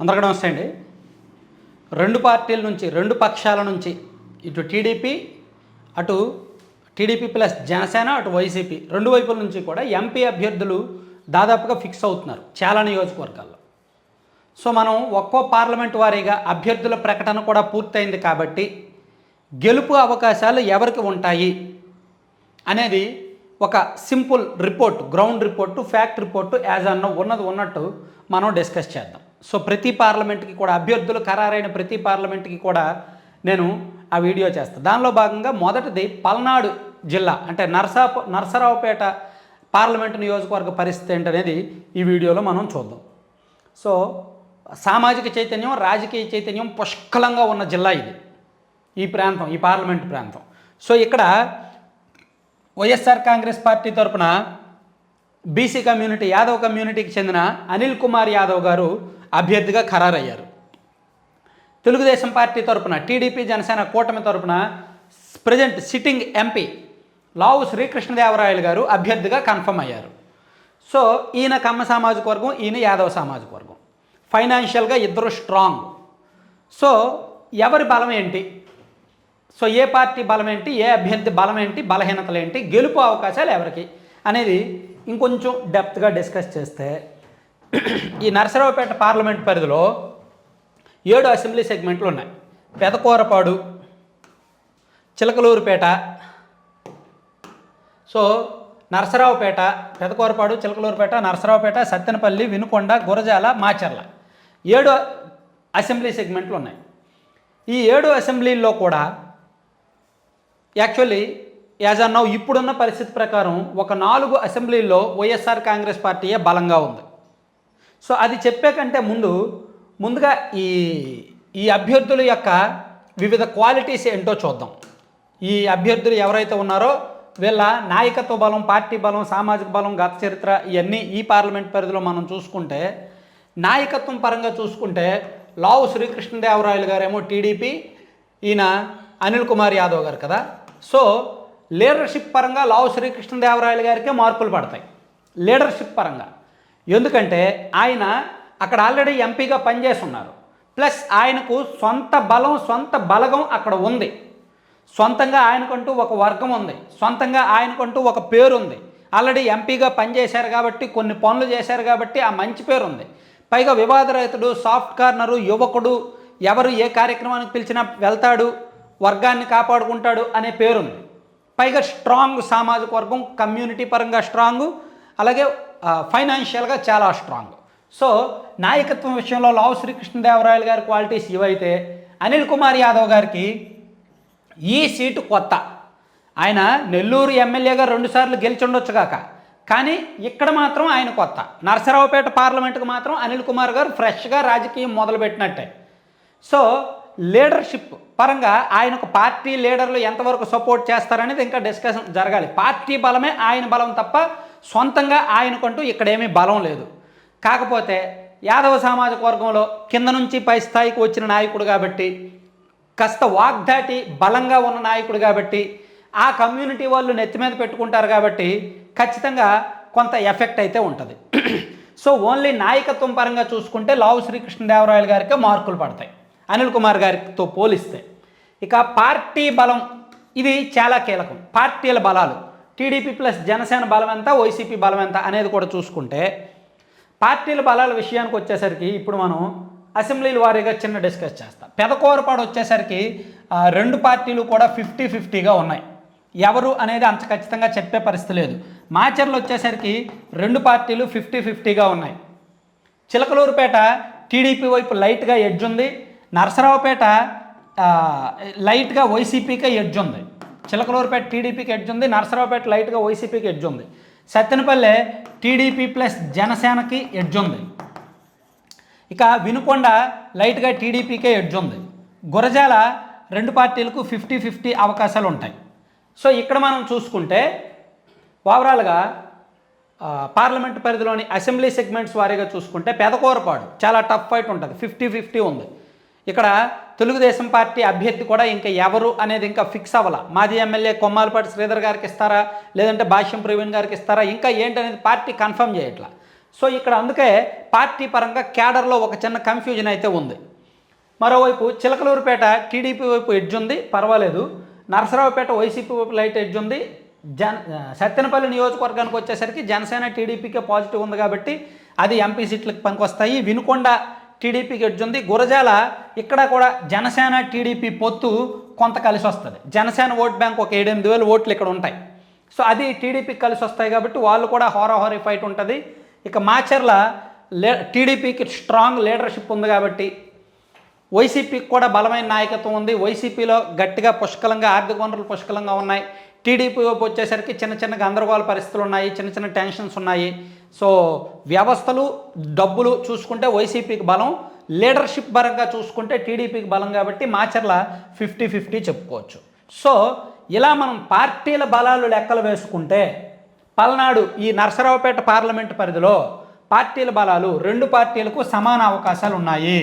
అందరికీ నమస్తే అండి. రెండు పార్టీల నుంచి రెండు పక్షాల నుంచి ఇటు టీడీపీ అటు టీడీపీ ప్లస్ జనసేన అటు వైసీపీ రెండు వైపుల నుంచి కూడా ఎంపీ అభ్యర్థులు దాదాపుగా ఫిక్స్ అవుతున్నారు చాలా నియోజకవర్గాల్లో. సో మనం ఒక్కో పార్లమెంట్ వారీగా అభ్యర్థుల ప్రకటన కూడా పూర్తయింది కాబట్టి గెలుపు అవకాశాలు ఎవరికి ఉంటాయి అనేది ఒక simple report ground report fact report as అన్న ఉన్నది ఉన్నట్టు మనం డిస్కస్ చేద్దాం. సో ప్రతి పార్లమెంట్కి కూడా అభ్యర్థులు ఖరారైన ప్రతి పార్లమెంట్కి కూడా నేను ఆ వీడియో చేస్తాను దానిలో భాగంగా మొదటిది పల్నాడు జిల్లా అంటే నరసా నరసరావుపేట పార్లమెంటు నియోజకవర్గ పరిస్థితి ఏంటనేది ఈ వీడియోలో మనం చూద్దాం. సో సామాజిక చైతన్యం రాజకీయ చైతన్యం పుష్కలంగా ఉన్న జిల్లా ఇది ఈ ప్రాంతం ఈ పార్లమెంట్ ప్రాంతం. సో ఇక్కడ వైఎస్ఆర్ కాంగ్రెస్ పార్టీ తరఫున బీసీ కమ్యూనిటీ యాదవ్ కమ్యూనిటీకి చెందిన అనిల్ కుమార్ యాదవ్ గారు అభ్యర్థిగా ఖరారయ్యారు. తెలుగుదేశం పార్టీ తరపున టీడీపీ జనసేన కూటమి తరపున present sitting MP Lavu Srikrishnadevarayalu garu అభ్యర్థిగా కన్ఫర్మ్ అయ్యారు. సో ఈయన కమ్మ సామాజిక వర్గం ఈయన యాదవ సామాజిక వర్గం. ఫైనాన్షియల్గా ఇద్దరు స్ట్రాంగ్. సో ఎవరి బలం ఏంటి? సో ఏ పార్టీ బలం ఏంటి? ఏ అభ్యర్థి బలం ఏంటి? బలహీనతలు ఏంటి? గెలుపు అవకాశాలు ఎవరికి? అనేది ఇంకొంచెం డెప్త్గా డిస్కస్ చేస్తే ఈ నరసరావుపేట పార్లమెంట్ పరిధిలో ఏడు అసెంబ్లీ సెగ్మెంట్లు ఉన్నాయి. పెదకూరపాడు చిలకలూరుపేట సో నరసరావుపేట పెదకూరపాడు చిలకలూరుపేట నరసరావుపేట సత్తెనపల్లి వినుకొండ గురజాల మాచర్ల ఏడు అసెంబ్లీ సెగ్మెంట్లు ఉన్నాయి. ఈ ఏడు అసెంబ్లీల్లో కూడా యాక్చువల్లీ యాజ్ అన్నావు ఇప్పుడున్న పరిస్థితి ప్రకారం ఒక నాలుగు అసెంబ్లీల్లో వైఎస్ఆర్ కాంగ్రెస్ పార్టీయే బలంగా ఉంది. సో అది చెప్పే కంటే ముందు ముందుగా ఈ ఈ అభ్యర్థుల యొక్క వివిధ క్వాలిటీస్ ఏంటో చూద్దాం. ఈ అభ్యర్థులు ఎవరైతే ఉన్నారో వీళ్ళ నాయకత్వ బలం పార్టీ బలం సామాజిక బలం గత చరిత్ర ఇవన్నీ ఈ పార్లమెంట్ పరిధిలో మనం చూసుకుంటే నాయకత్వం పరంగా చూసుకుంటే లావు శ్రీకృష్ణదేవరాయలు గారేమో టీడీపీ ఈయన అనిల్ కుమార్ యాదవ్ గారు కదా. సో లీడర్షిప్ పరంగా లావు శ్రీకృష్ణదేవరాయలు గారికే మార్పులు పడతాయి. లీడర్షిప్ పరంగా. ఎందుకంటే ఆయన అక్కడ ఆల్రెడీ ఎంపీగా పనిచేస్తున్నారు. ప్లస్ ఆయనకు సొంత బలం సొంత బలగం అక్కడ ఉంది. సొంతంగా ఆయనకంటూ ఒక వర్గం ఉంది. సొంతంగా ఆయనకంటూ ఒక పేరు ఉంది ఆల్రెడీ ఎంపీగా పనిచేశారు కాబట్టి కొన్ని పనులు చేశారు కాబట్టి ఆ మంచి పేరు ఉంది పైగా వివాదరహితుడు సాఫ్ట్ కార్నరు యువకుడు ఎవరు ఏ కార్యక్రమానికి పిలిచినా వెళ్తాడు వర్గాన్ని కాపాడుకుంటాడు అనే పేరుంది. పైగా స్ట్రాంగ్ సామాజిక వర్గం కమ్యూనిటీ పరంగా స్ట్రాంగ్. అలాగే ఫైనాన్షియల్గా చాలా స్ట్రాంగ్ సో నాయకత్వం విషయంలో లావు శ్రీకృష్ణదేవరాయలు గారి క్వాలిటీస్ ఇవైతే అనిల్ కుమార్ యాదవ్ గారికి ఈ సీటు కొత్త. ఆయన నెల్లూరు ఎమ్మెల్యేగా రెండుసార్లు గెలిచి ఉండొచ్చు కాక. కానీ ఇక్కడ మాత్రం ఆయన కొత్త. నరసరావుపేట పార్లమెంటుకు మాత్రం అనిల్ కుమార్ గారు ఫ్రెష్గా రాజకీయం మొదలుపెట్టినట్టే. సో లీడర్షిప్ పరంగా ఆయనకు పార్టీ లీడర్లు ఎంతవరకు సపోర్ట్ చేస్తారనేది ఇంకా డిస్కషన్ జరగాలి. పార్టీ బలమే ఆయన బలం తప్ప సొంతంగా ఆయనకంటూ ఇక్కడేమీ బలం లేదు. కాకపోతే యాదవ సామాజిక వర్గంలో కింద నుంచి పై స్థాయికి వచ్చిన నాయకుడు కాబట్టి కాస్త వాగ్దాటి బలంగా ఉన్న నాయకుడు కాబట్టి ఆ కమ్యూనిటీ వాళ్ళు నెత్తి మీద పెట్టుకుంటారు కాబట్టి ఖచ్చితంగా కొంత ఎఫెక్ట్ అయితే ఉంటుంది. సో ఓన్లీ నాయకత్వం పరంగా చూసుకుంటే లావు శ్రీకృష్ణదేవరాయలు గారికి మార్కులు పడతాయి. అనిల్ కుమార్ గారితో పోలిస్తే. ఇక పార్టీ బలం ఇది చాలా కీలకం. పార్టీల బలాలు. టీడీపీ ప్లస్ జనసేన బలం ఎంత వైసీపీ బలం ఎంత అనేది కూడా చూసుకుంటే పార్టీల బలాల విషయానికి వచ్చేసరికి ఇప్పుడు మనం అసెంబ్లీల వారీగా చిన్న డిస్కస్ చేస్తాం. పెదకూరపాడు వచ్చేసరికి రెండు పార్టీలు కూడా ఫిఫ్టీ ఫిఫ్టీగా ఉన్నాయి. ఎవరు అనేది అంత ఖచ్చితంగా చెప్పే పరిస్థితి లేదు. మాచర్లు వచ్చేసరికి రెండు పార్టీలు ఫిఫ్టీ ఫిఫ్టీగా ఉన్నాయి. చిలకలూరుపేట టీడీపీ వైపు లైట్గా ఎడ్జ్ ఉంది. నరసరావుపేట లైట్గా వైసీపీకే ఎడ్జ్ ఉంది. చిలకలూరుపేట టీడీపీకి ఎడ్జ్ ఉంది నర్సరావుపేట లైట్గా వైసీపీకి ఎడ్జ్ ఉంది. సత్తెనపల్లె టీడీపీ ప్లస్ జనసేనకి ఎడ్జ్ ఉంది. ఇక వినుకొండ లైట్గా టీడీపీకే ఎడ్జ్ ఉంది. గురజాల రెండు పార్టీలకు ఫిఫ్టీ ఫిఫ్టీ అవకాశాలు ఉంటాయి. సో ఇక్కడ మనం చూసుకుంటే ఓవరాల్గా పార్లమెంట్ పరిధిలోని అసెంబ్లీ సెగ్మెంట్స్ వారీగా చూసుకుంటే పెదకూరపాడు చాలా టఫ్ ఫైట్ ఉంటుంది ఫిఫ్టీ ఫిఫ్టీ ఉంది. ఇక్కడ తెలుగుదేశం పార్టీ అభ్యర్థి కూడా ఇంకా ఎవరు అనేది ఇంకా ఫిక్స్ అవ్వాల. మాజీ ఎమ్మెల్యే కొమ్మాలపాటి శ్రీధర్ గారికి ఇస్తారా? లేదంటే భాష్యం ప్రవీణ్ గారికి ఇస్తారా? ఇంకా ఏంటనేది పార్టీ కన్ఫర్మ్ చేయట్లా. సో ఇక్కడ అందుకే పార్టీ పరంగా క్యాడర్లో ఒక చిన్న కన్ఫ్యూజన్ అయితే ఉంది. మరోవైపు చిలకలూరుపేట టీడీపీ వైపు ఎడ్జ్ ఉంది పర్వాలేదు. నరసరావుపేట వైసీపీ వైపు లైట్ ఎడ్జ్ ఉంది. జన్ సత్తెనపల్లి నియోజకవర్గానికి వచ్చేసరికి జనసేన టీడీపీకే పాజిటివ్ ఉంది కాబట్టి అది ఎంపీ సీట్లకు పనికొస్తాయి. వినుకొండ టీడీపీకి ఎడ్జ్ ఉంది గురజాల ఇక్కడ కూడా జనసేన టీడీపీ పొత్తు కొంత కలిసి వస్తుంది. జనసేన ఓట్ బ్యాంక్ ఒక ఏడెనిమిది వేలు ఓట్లు ఇక్కడ ఉంటాయి. సో అది టీడీపీకి కలిసి వస్తాయి కాబట్టి వాళ్ళు కూడా హోరాహోరీ ఫైట్ ఉంటుంది. ఇక మాచర్ల లే టీడీపీకి స్ట్రాంగ్ లీడర్షిప్ ఉంది కాబట్టి వైసీపీకి కూడా బలమైన నాయకత్వం ఉంది. వైసీపీలో గట్టిగా పుష్కలంగా ఆర్థిక వనరులు పుష్కలంగా ఉన్నాయి. టీడీపీ వైపు వచ్చేసరికి చిన్న చిన్న గందరగోళ పరిస్థితులు ఉన్నాయి. చిన్న చిన్న టెన్షన్స్ ఉన్నాయి. సో వ్యవస్థలు డబ్బులు చూసుకుంటే వైసీపీకి బలం లీడర్షిప్ పరంగా చూసుకుంటే టీడీపీకి బలం కాబట్టి మాచర్ల ఫిఫ్టీ ఫిఫ్టీ చెప్పుకోవచ్చు. సో ఇలా మనం పార్టీల బలాలు లెక్కలు వేసుకుంటే పల్నాడు ఈ నరసరావుపేట పార్లమెంట్ పరిధిలో పార్టీల బలాలు రెండు పార్టీలకు సమాన అవకాశాలు ఉన్నాయి.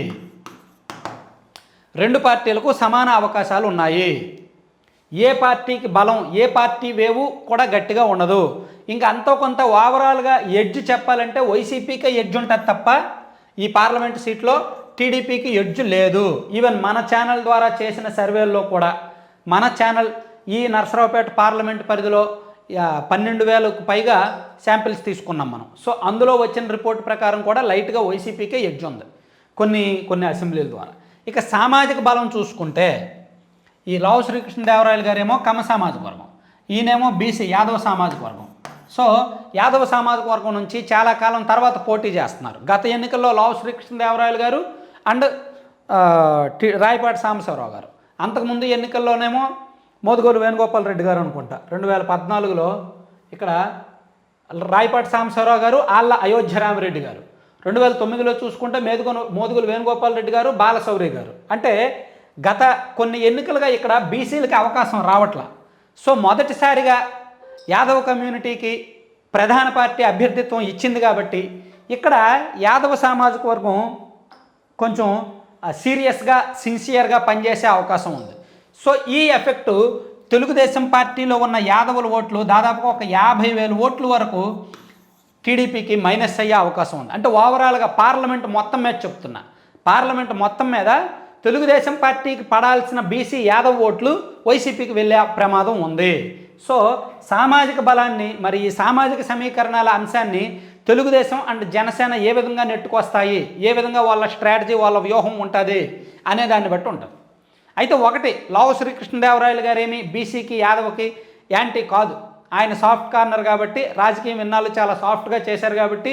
రెండు పార్టీలకు సమాన అవకాశాలు ఉన్నాయి. ఏ పార్టీకి బలం ఏ పార్టీ వేవు కూడా గట్టిగా ఉండదు. ఇంకా అంతో కొంత ఓవరాల్గా ఎడ్జ్ చెప్పాలంటే వైసీపీకే ఎడ్జ్ ఉంటుంది తప్ప ఈ పార్లమెంట్ సీట్లో టీడీపీకి ఎడ్జ్ లేదు. ఈవెన్ మన ఛానల్ ద్వారా చేసిన సర్వేల్లో కూడా మన ఛానల్ ఈ నరసరావుపేట పార్లమెంట్ పరిధిలో పన్నెండు వేలకు పైగా శాంపిల్స్ తీసుకున్నాం మనం. సో అందులో వచ్చిన రిపోర్ట్ ప్రకారం కూడా లైట్గా వైసీపీకే ఎడ్జ్ ఉంది. కొన్ని కొన్ని అసెంబ్లీల ద్వారా. ఇక సామాజిక బలం చూసుకుంటే ఈ లావు శ్రీకృష్ణదేవరాయలు గారేమో కమ సామాజిక వర్గం. ఈయనేమో బీసీ యాదవ సామాజిక వర్గం. సో యాదవ సామాజిక వర్గం నుంచి చాలా కాలం తర్వాత పోటీ చేస్తున్నారు. గత ఎన్నికల్లో లావు శ్రీకృష్ణదేవరాయలు గారు అండ్ రాయపాటి సాంబశివరావు గారు. అంతకుముందు ఎన్నికల్లోనేమో మోదుగోలు వేణుగోపాల్ రెడ్డి గారు అనుకుంటా. రెండు వేల పద్నాలుగులో ఇక్కడ రాయపాటి సాంబశివరావు గారు ఆళ్ళ అయోధ్యరామరెడ్డి గారు. రెండు వేల తొమ్మిదిలో చూసుకుంటే మేదుగొన మోదుగులు వేణుగోపాల్ రెడ్డి గారు బాలశౌరి గారు. అంటే గత కొన్ని ఎన్నికలుగా ఇక్కడ బీసీలకి అవకాశం రావట్లా. సో మొదటిసారిగా యాదవ కమ్యూనిటీకి ప్రధాన పార్టీ అభ్యర్థిత్వం ఇచ్చింది కాబట్టి ఇక్కడ యాదవ సామాజిక వర్గం కొంచెం సీరియస్గా సిన్సియర్గా పనిచేసే అవకాశం ఉంది. సో ఈ ఎఫెక్ట్ తెలుగుదేశం పార్టీలో ఉన్న యాదవుల ఓట్లు దాదాపుగా ఒక యాభై వేల ఓట్ల వరకు టీడీపీకి మైనస్ అయ్యే అవకాశం ఉంది. అంటే ఓవరాల్గా పార్లమెంట్ మొత్తం మీద చెప్తున్నా. పార్లమెంట్ మొత్తం మీద తెలుగుదేశం పార్టీకి పడాల్సిన బీసీ యాదవ్ ఓట్లు వైసీపీకి వెళ్ళే ప్రమాదం ఉంది. సో సామాజిక బలాన్ని మరి ఈ సామాజిక సమీకరణాల అంశాన్ని తెలుగుదేశం అండ్ జనసేన ఏ విధంగా నెట్టుకొస్తాయి ఏ విధంగా వాళ్ళ స్ట్రాటజీ వాళ్ళ వ్యూహం ఉంటుంది అనే దాన్ని బట్టి ఉంటుంది. అయితే ఒకటి లావు శ్రీకృష్ణదేవరాయలు గారేమి బీసీకి యాదవ్కి యాంటీ కాదు. ఆయన సాఫ్ట్ కార్నర్ కాబట్టి రాజకీయం విన్నాలు చాలా సాఫ్ట్గా చేశారు కాబట్టి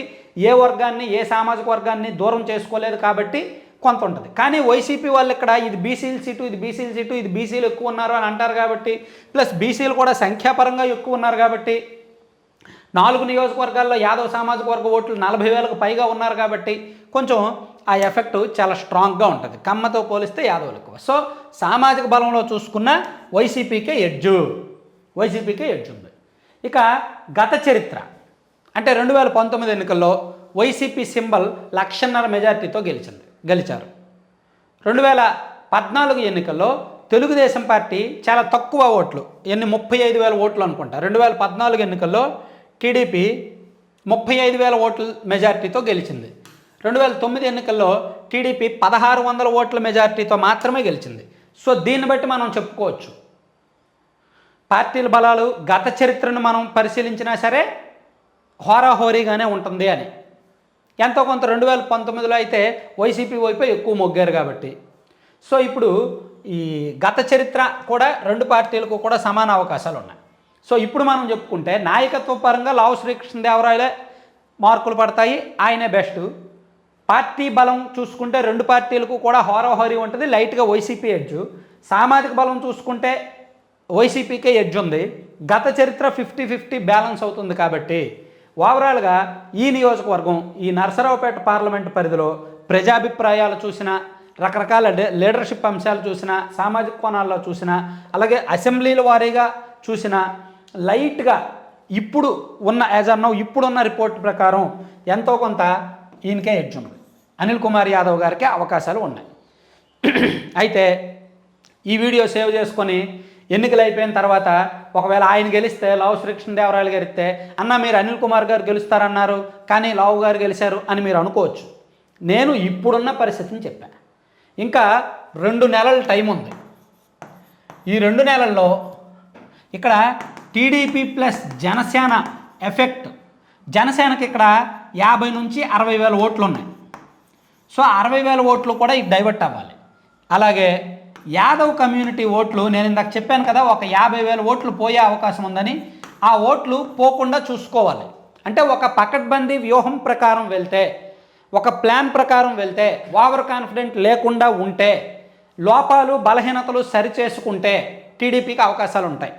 ఏ వర్గాన్ని ఏ సామాజిక వర్గాన్ని దూరం చేసుకోలేదు కాబట్టి కొంత ఉంటుంది. కానీ వైసీపీ వాళ్ళు ఇక్కడ ఇది బీసీల సీటు ఇది బీసీల సీటు ఇది బీసీలు ఎక్కువ ఉన్నారు అని అంటారు కాబట్టి ప్లస్ బీసీలు కూడా సంఖ్యాపరంగా ఎక్కువ ఉన్నారు కాబట్టి నాలుగు నియోజకవర్గాల్లో యాదవ సామాజిక వర్గ ఓట్లు నలభై వేలకు పైగా ఉన్నారు కాబట్టి కొంచెం ఆ ఎఫెక్ట్ చాలా స్ట్రాంగ్గా ఉంటుంది. కమ్మతో పోలిస్తే యాదవులు ఎక్కువ. సో సామాజిక బలంలో చూసుకున్న వైసీపీకే ఎడ్జు. వైసీపీకే ఎడ్జు ఉంది. ఇక గత చరిత్ర. అంటే రెండు వేల పంతొమ్మిది ఎన్నికల్లో వైసీపీ సింబల్ లక్షన్నర మెజార్టీతో గెలిచింది. గెలిచారు. రెండు వేల పద్నాలుగు ఎన్నికల్లో తెలుగుదేశం పార్టీ చాలా తక్కువ ఓట్లు ఎన్ని ముప్పై ఐదు వేల ఓట్లు అనుకుంటా. రెండు వేల పద్నాలుగు ఎన్నికల్లో టీడీపీ ముప్పై ఐదు వేల ఓట్ల మెజార్టీతో గెలిచింది. రెండు వేల తొమ్మిది ఎన్నికల్లో టీడీపీ పదహారు వందల ఓట్ల మెజార్టీతో మాత్రమే గెలిచింది. సో దీన్ని బట్టి మనం చెప్పుకోవచ్చు. పార్టీల బలాలు గత చరిత్రను మనం పరిశీలించినా సరే హోరాహోరీగానే ఉంటుంది అని. ఎంతో కొంత రెండు వేల పంతొమ్మిదిలో అయితే వైసీపీ వైపు ఎక్కువ మొగ్గారు కాబట్టి. సో ఇప్పుడు ఈ గత చరిత్ర కూడా రెండు పార్టీలకు కూడా సమాన అవకాశాలు ఉన్నాయి. సో ఇప్పుడు మనం చెప్పుకుంటే నాయకత్వ పరంగా లావు శ్రీకృష్ణదేవరాయలే మార్కులు పడతాయి ఆయనే బెస్ట్. పార్టీ బలం చూసుకుంటే రెండు పార్టీలకు కూడా హోరాహోరీ ఉంటుంది లైట్గా వైసీపీ ఎడ్జ్. సామాజిక బలం చూసుకుంటే వైసీపీకే ఎడ్జ్ ఉంది. గత చరిత్ర ఫిఫ్టీ ఫిఫ్టీ బ్యాలెన్స్ అవుతుంది కాబట్టి. ఓవరాల్గా ఈ నియోజకవర్గం ఈ నరసరావుపేట పార్లమెంటు పరిధిలో ప్రజాభిప్రాయాలు చూసినా రకరకాల లీడర్షిప్ అంశాలు చూసినా సామాజిక కోణాల్లో చూసినా అలాగే అసెంబ్లీల వారీగా చూసినా లైట్గా ఇప్పుడు ఉన్న యాజ్ ఇప్పుడున్న రిపోర్ట్ ప్రకారం ఎంతో కొంత ఈయనకే ఎడ్జ్ ఉంది అనిల్ కుమార్ యాదవ్ గారికి అవకాశాలు ఉన్నాయి. అయితే ఈ వీడియో సేవ్ చేసుకొని ఎన్నికలు అయిపోయిన తర్వాత ఒకవేళ ఆయన గెలిస్తే లావు శ్రీకృష్ణదేవరాయలు గెలిస్తే అన్న మీరు అనిల్ కుమార్ గారు గెలుస్తారన్నారు కానీ లావు గారు గెలిచారు అని మీరు అనుకోవచ్చు. నేను ఇప్పుడున్న పరిస్థితిని చెప్పాను ఇంకా రెండు నెలల టైం ఉంది. ఈ రెండు నెలల్లో ఇక్కడ టీడీపీ ప్లస్ జనసేన ఎఫెక్ట్ జనసేనకి ఇక్కడ యాభై నుంచి అరవై వేల ఓట్లు ఉన్నాయి సో అరవై వేల ఓట్లు కూడా ఇది డైవర్ట్ అవ్వాలి. అలాగే యాదవ్ కమ్యూనిటీ ఓట్లు నేను ఇందాక చెప్పాను కదా ఒక యాభై వేల ఓట్లు పోయే అవకాశం ఉందని ఆ ఓట్లు పోకుండా చూసుకోవాలి. అంటే ఒక పకడ్బందీ వ్యూహం ప్రకారం వెళ్తే ఒక ప్లాన్ ప్రకారం వెళ్తే ఓవర్ కాన్ఫిడెంట్ లేకుండా ఉంటే లోపాలు బలహీనతలు సరిచేసుకుంటే టీడీపీకి అవకాశాలు ఉంటాయి.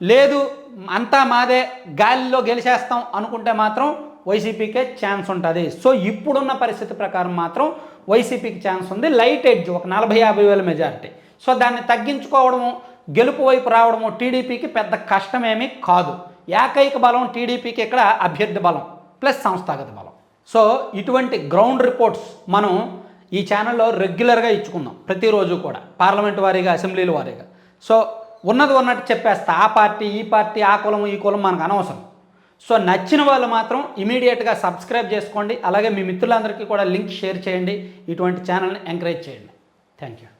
లేదు అంతా మాదే గాలిలో గెలిచేస్తాం అనుకుంటే మాత్రం వైసీపీకే ఛాన్స్ ఉంటుంది. సో ఇప్పుడున్న పరిస్థితి ప్రకారం మాత్రం వైసీపీకి ఛాన్స్ ఉంది. లైట్ ఎడ్జ్ ఒక నలభై యాభై వేల మెజారిటీ. సో దాన్ని తగ్గించుకోవడము గెలుపు వైపు రావడము టీడీపీకి పెద్ద కష్టమేమీ కాదు. ఏకైక బలం టీడీపీకి ఇక్కడ అభ్యర్థి బలం ప్లస్ సంస్థాగత బలం. సో ఇటువంటి గ్రౌండ్ రిపోర్ట్స్ మనం ఈ ఛానల్లో రెగ్యులర్గా ఇచ్చుకుందాం ప్రతిరోజు కూడా పార్లమెంట్ వారీగా అసెంబ్లీల వారీగా. సో ఉన్నది ఉన్నట్టు చెప్పేస్తా ఆ పార్టీ ఈ పార్టీ ఆ కులం ఈ కులం మనకు అనవసరం. సో నచ్చిన వాళ్ళు మాత్రం ఇమీడియట్గా సబ్స్క్రైబ్ చేసుకోండి అలాగే మీ మిత్రులందరికీ కూడా లింక్ షేర్ చేయండి ఇటువంటి ఛానల్ని ఎంకరేజ్ చేయండి. Thank you.